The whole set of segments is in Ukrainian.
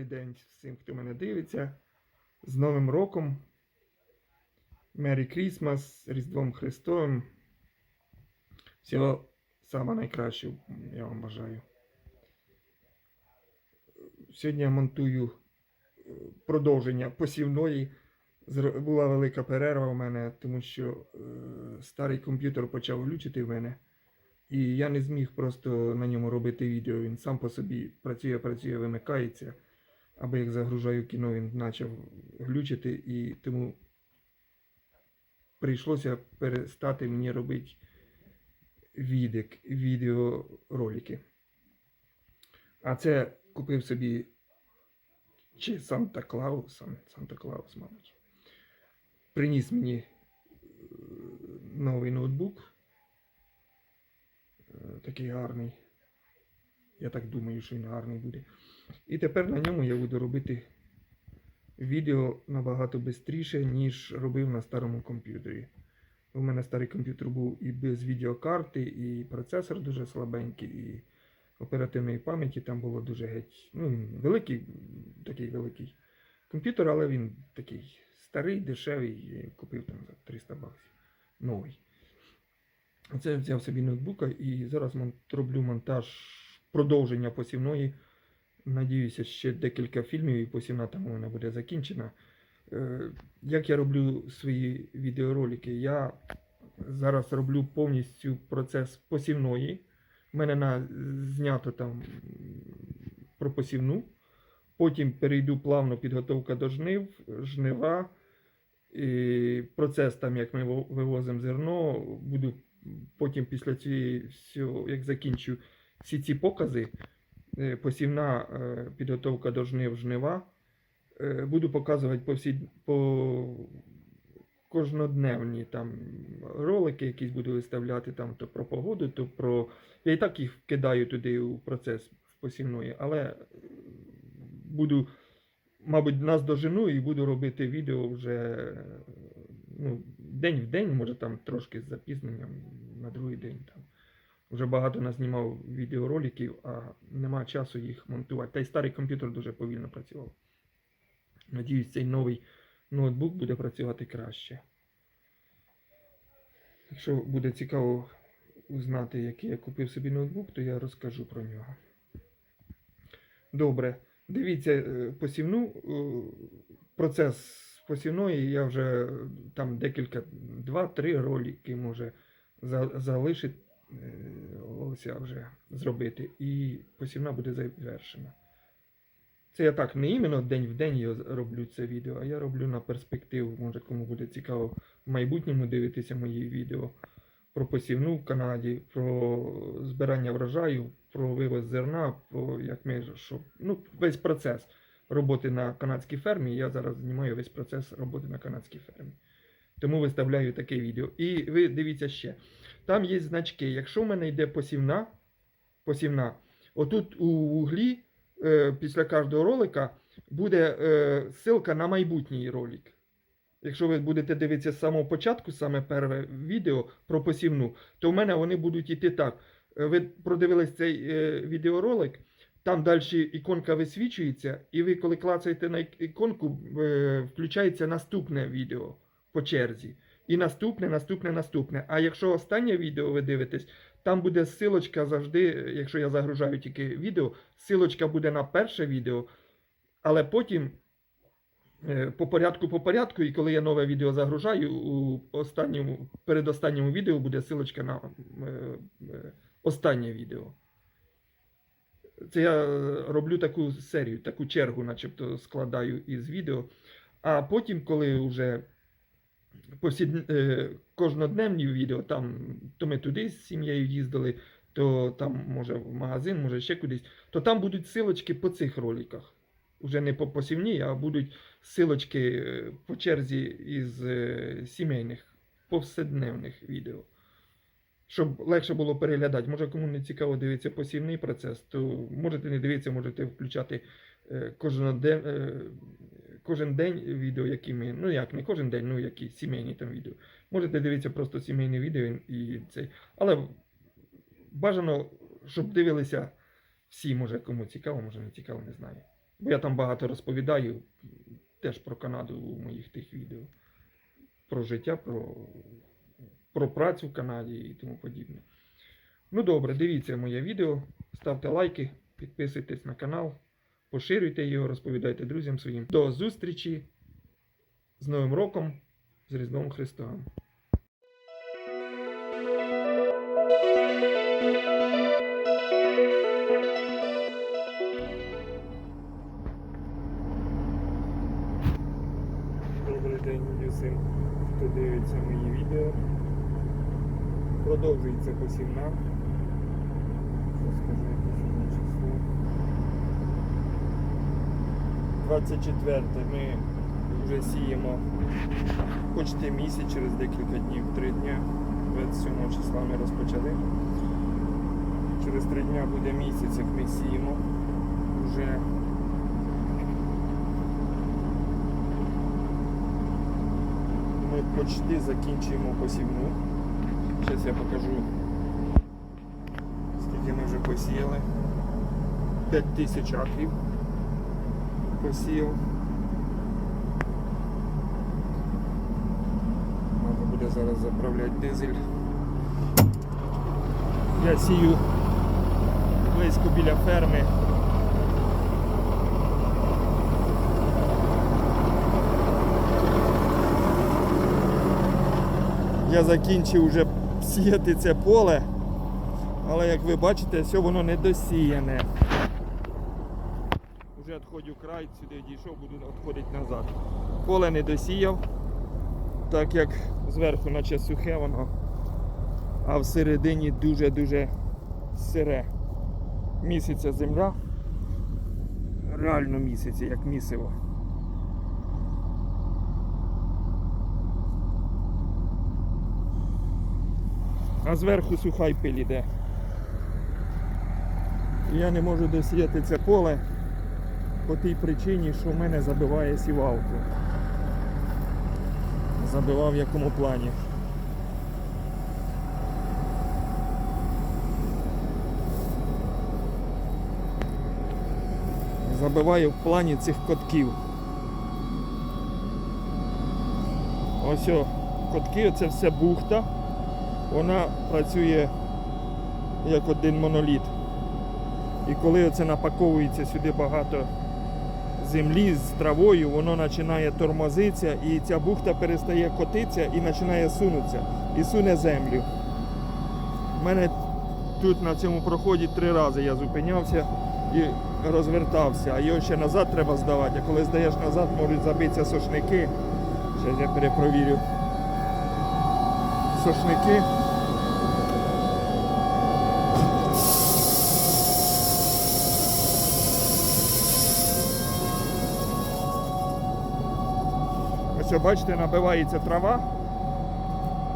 Добрий день всім, хто мене дивиться. З Новим роком. Мері Крісмас, Різдвом Христовим. Всього самого найкращого я вам бажаю. Сьогодні я монтую е, продовження посівної. Була велика перерва у мене, тому що е, старий комп'ютер почав глючити в мене. І я не зміг просто на ньому робити відео. Він сам по собі працює, працює, вимикається. Або як загружаю кіно, він почав глючити, і тому прийшлося перестати мені робити відик, відеоролики. А це купив собі чи Санта Клаус, Санта Клаус, мабуть. Приніс мені е, новий ноутбук. Е, Такий гарний. Я так думаю, що він гарний буде. І тепер на ньому я буду робити відео набагато швидше, ніж робив на старому комп'ютері. У мене старий комп'ютер був і без відеокарти, і процесор дуже слабенький, і оперативної пам'яті там було дуже геть. Ну, великий, такий великий комп'ютер, але він такий старий, дешевий. Я купив там за 300 баксів. Новий. Оце я взяв собі ноутбука і зараз роблю монтаж продовження посівної. Надіюся, ще декілька фільмів і посівна там мене буде закінчена. Е, Як я роблю свої відеоролики? Я зараз роблю повністю процес посівної. У мене на, знято там про посівну. Потім перейду плавно підготовка до жнив, жнива. І процес там, як ми вивозимо зерно, буду потім після цієї всього, як закінчу всі ці покази, е, посівна е, підготовка до жнив, жнива, е, буду показувати по всі по кожнодневні там ролики, якісь буду виставляти там то про погоду, то про. Я і так їх вкидаю туди у процес посівної, але буду, мабуть, нас дожену і буду робити відео вже ну, день в день, може там трошки з запізненням на другий день. Там. Вже багато назнімав відеороликів, а нема часу їх монтувати. Та й старий комп'ютер дуже повільно працював. Надіюсь, цей новий ноутбук буде працювати краще. Якщо буде цікаво узнати, який я купив собі ноутбук, то я розкажу про нього. Добре. Дивіться е, посівну. е, Процес посівної я вже е, там декілька, два-три ролики може залишити ось вже зробити. І посівна буде завершена. Це я так не іменно день в день я роблю це відео, а я роблю на перспективу. Може кому буде цікаво в майбутньому дивитися мої відео про посівну в Канаді, про збирання врожаю, про вивоз зерна, про як ми що, ну, весь процес роботи на канадській фермі. Я зараз знімаю весь процес роботи на канадській фермі. Тому виставляю таке відео. І ви дивіться ще. Там є значки. Якщо в мене йде посівна, посівна, отут у углі е, після кожного ролика буде е, ссылка на майбутній ролик. Якщо ви будете дивитися з самого початку, саме перше відео про посівну, то в мене вони будуть йти так. Е, Ви продивились цей е, відеоролик, там далі іконка висвічується, і ви, коли клацаєте на іконку, е, включається наступне відео по черзі І наступне, наступне, наступне. А якщо останнє відео ви дивитесь, там буде ссылочка завжди, якщо я загружаю тільки відео, ссылочка буде на перше відео, але потім е, по порядку по порядку, і коли я нове відео загружаю, у останньому, передостанньому відео буде ссылочка на е, е, останнє відео. Це я е, роблю таку серію, таку чергу, начебто складаю із відео. А потім, коли вже повсід... е, кожнодневні відео, там, то ми туди з сім'єю їздили, то там, може, в магазин, може ще кудись, то там будуть силочки по цих роликах. Уже не по посівній, а будуть силочки е, по черзі із е, сімейних, повседневних відео. Щоб легше було переглядати. Може, кому не цікаво дивитися посівний процес, то можете не дивитися, можете включати кожноден, кожен день відео, які ми. Ну як, не кожен день, ну які сімейні там відео. Можете дивитися просто сімейне відео і цей. Але бажано, щоб дивилися всі, може кому цікаво, може не цікаво, не знаю. Бо я там багато розповідаю теж про Канаду у моїх тих відео. Про життя, про, про працю в Канаді і тому подібне. Ну добре, дивіться моє відео, ставте лайки, підписуйтесь на канал, поширюйте його, розповідайте друзям своїм. До зустрічі з Новим роком, з Різдвом Христовим. Добрий день усім, хто дивиться мої відео. Продовжується посівна. Що скажу, яке сьогодні число? 24 ми вже сіємо почти місяць через декілька днів, 3 дні. 27 числа ми розпочали. Через 3 дня буде місяць, як ми сіємо. Уже ми почти закінчуємо посівну. Зараз я покажу, скільки ми вже посіяли. 5 тисяч акрів посіяв. Треба буде зараз заправляти дизель. Я сію близько біля ферми. Я закінчив вже сіяти це поле, але як ви бачите, все воно не досіяне. Вже відходю край, сюди дійшов, буду відходити назад. Поле не досіяв, так як зверху наче сухе воно, а всередині дуже-дуже сире. Місяця земля. Реально місяця, як місиво. а зверху суха пиль іде. Я не можу досіяти це поле по тій причині, що в мене забиває сівалку. Забивав в якому плані. Забиває в плані цих котків. Ось о, котки, це все бухта вона працює як один моноліт. І коли це напаковується сюди багато землі з травою, воно починає тормозитися і ця бухта перестає котитися і починає сунутися. І суне землю. У мене тут на цьому проході три рази я зупинявся і розвертався, а його ще назад треба здавати. А коли здаєш назад, можуть забитися сошники. Зараз я перепровірю. Сошники. Ось бачите, набивається трава,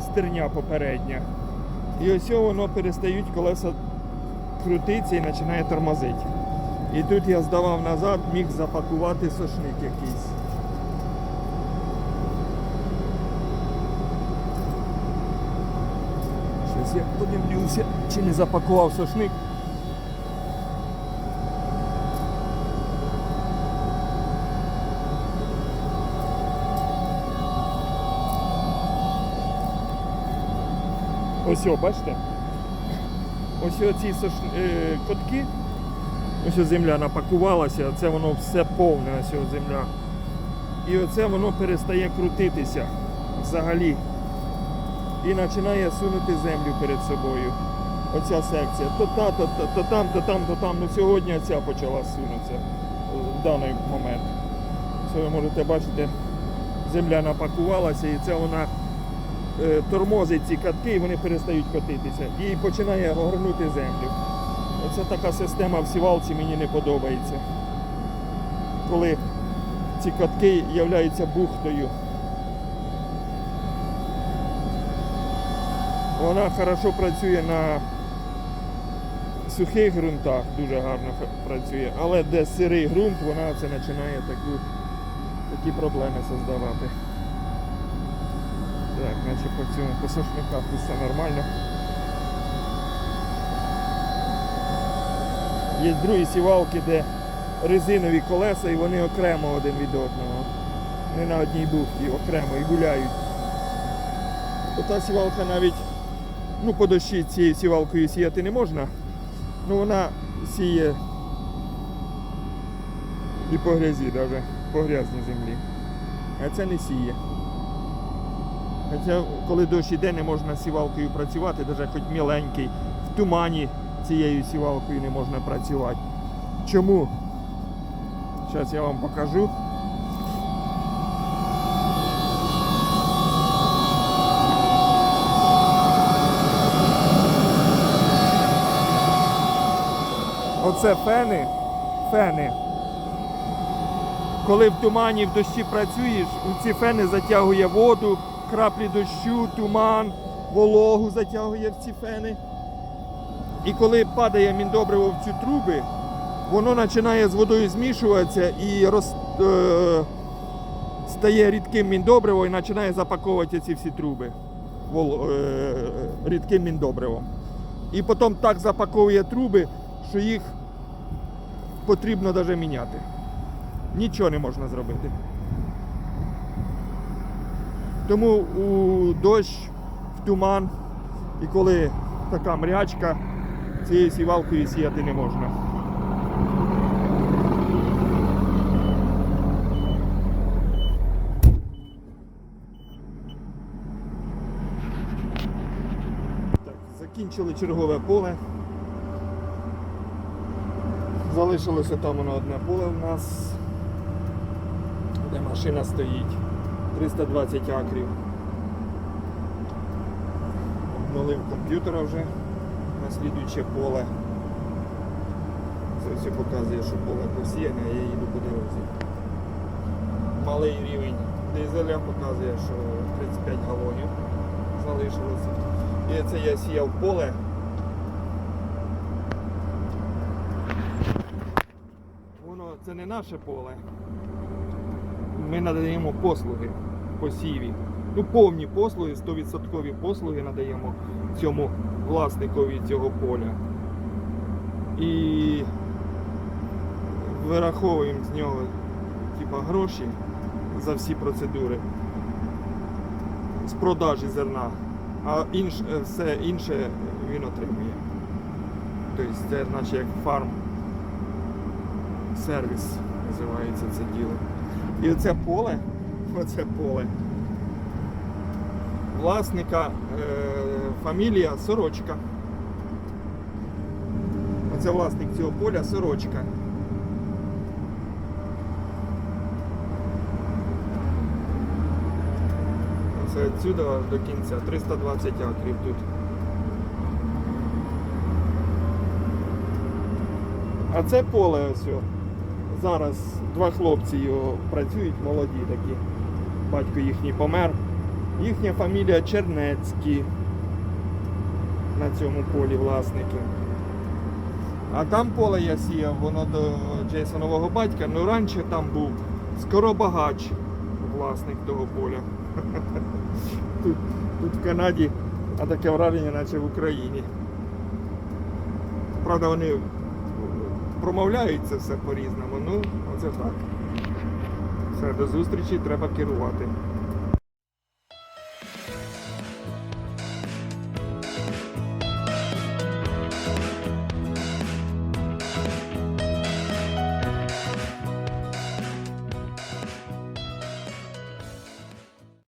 стерня попередня. І ось воно перестають колеса крутитися і починає тормозити. І тут я здавав назад, міг запакувати сошник якийсь. Щось я подивлюся, чи не запакував сошник. Ось, о, бачите? Ось сош... е, котки. Ось о земля напакувалася, це воно все повне, ось земля. І оце воно перестає крутитися взагалі. І починає сунути землю перед собою. Оця секція. То та, то, то, то там, то там, то там. Ну сьогодні ця почала сунутися в даний момент. Це ви можете бачити, земля напакувалася і це вона тормозить ці катки і вони перестають котитися. І починає горнути землю. Оце така система в сівалці мені не подобається. Коли ці катки являються бухтою. Вона хорошо працює на сухих ґрунтах, дуже гарно працює, але де сирий ґрунт, вона це починає таку, такі проблеми создавати. Наче по цьому по сошниках тут все нормально. Є другі сівалки, де резинові колеса і вони окремо один від одного. Не на одній бухті, окремо і гуляють. Ота сівалка навіть, ну по дощі цією сівалкою сіяти не можна. Ну вона сіє і по грязі навіть, по грязній землі. А це не сіє. Хоча коли дощ іде, не можна сівалкою працювати, навіть хоч міленький, в тумані цією сівалкою не можна працювати. Чому? Зараз я вам покажу. Оце фени, фени. Коли в тумані, в дощі працюєш, у ці фени затягує воду, краплі дощу, туман, вологу затягує в ці фени. І коли падає міндобриво в ці труби, воно починає з водою змішуватися і роз, е, стає рідким міндобриво і починає запаковувати ці всі труби вол, е, рідким міндобривом. І потім так запаковує труби, що їх потрібно навіть міняти. Нічого не можна зробити. Тому у дощ, в туман, і коли така мрячка, цією сівалкою сіяти не можна. Закінчили чергове поле. Залишилося там воно одне поле в нас, де машина стоїть. 320 акрів. Обнулив комп'ютера вже на слідуюче поле. Це все показує, що поле посіяне, а я їду по дорозі. Малий рівень дизеля показує, що 35 галонів залишилося. І це я сіяв поле. Воно це не наше поле. Ми надаємо послуги по сіві. Ну, повні послуги, 100% послуги надаємо цьому власникові цього поля. І вираховуємо з нього типа, гроші за всі процедури з продажі зерна, а інш, все інше він отримує. Тобто це наче як фарм сервіс називається це діло. І оце поле, оце поле. Власника е, фамілія Сорочка. Оце власник цього поля Сорочка. Це відсюди до кінця. 320 акрів тут. А це поле ось. Зараз два хлопці його працюють, молоді такі. Батько їхній помер. Їхня фамілія Чернецькі на цьому полі власники. А там поле я сіяв, воно до Джейсонового батька, ну раніше там був Скоробагач, власник того поля. Тут, тут в Канаді, а таке враження, наче в Україні. Правда, вони промовляють все по-різному. Ну, оце так. Все, до зустрічі, треба керувати.